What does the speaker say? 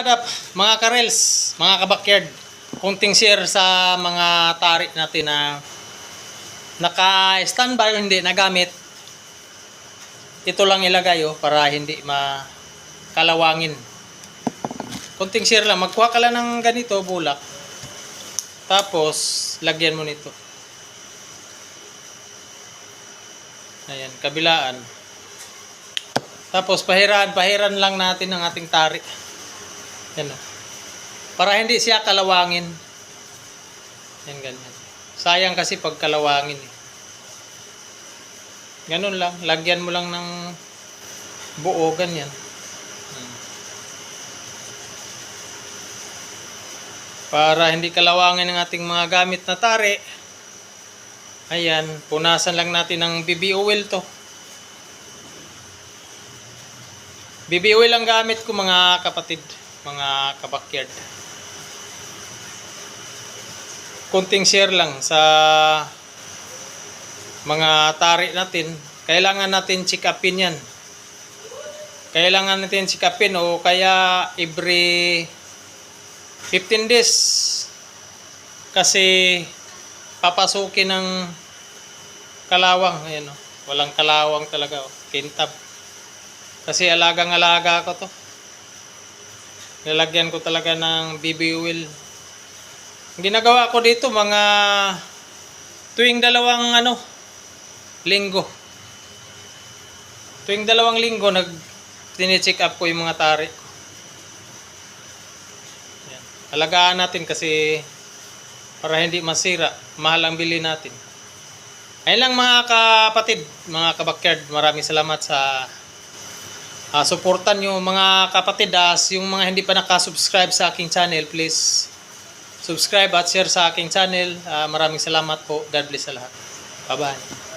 kadap, mga karels, mga kabakyard, kunting share sa mga tari natin na naka-standby hindi nagamit. Ito lang ilagay oh, para hindi makalawangin. Kunting share lang. Magkuha ka lang ng ganito, bulak. Tapos, lagyan mo nito. Ayan, kabilaan. Tapos, pahiran, pahiran lang natin ang ating tari. Yan. Para hindi siya kalawangin. Yan, ganyan. Sayang kasi pag kalawangin eh. Ganun lang. Lagyan mo lang ng buo, ganyan. Hmm. Para hindi kalawangin ang ating mga gamit na tari. Ayan, punasan lang natin ng BB oil to. BB oil ang gamit ko mga kapatid, mga kabakyard. Kunting share lang sa mga tari natin. Kailangan natin upin yan. Kailangan natin upin o kaya every 15 days kasi papasukin ng kalawang ayan o walang kalawang talaga o kintab kasi alagang alaga ko to nilagyan ko talaga ng BB oil. Ginagawa ko dito mga tuwing dalawang ano linggo. Tuwing dalawang linggo nag tine-check up ko yung mga tari. Yan. Alagaan natin kasi para hindi masira, mahal ang bili natin. Ayun lang mga kapatid, mga kabakyard, maraming salamat sa ah, suportan nyo mga kapatid as yung mga hindi pa nakasubscribe sa aking channel, please subscribe at share sa aking channel. Ah, maraming salamat po. God bless sa lahat. Bye-bye.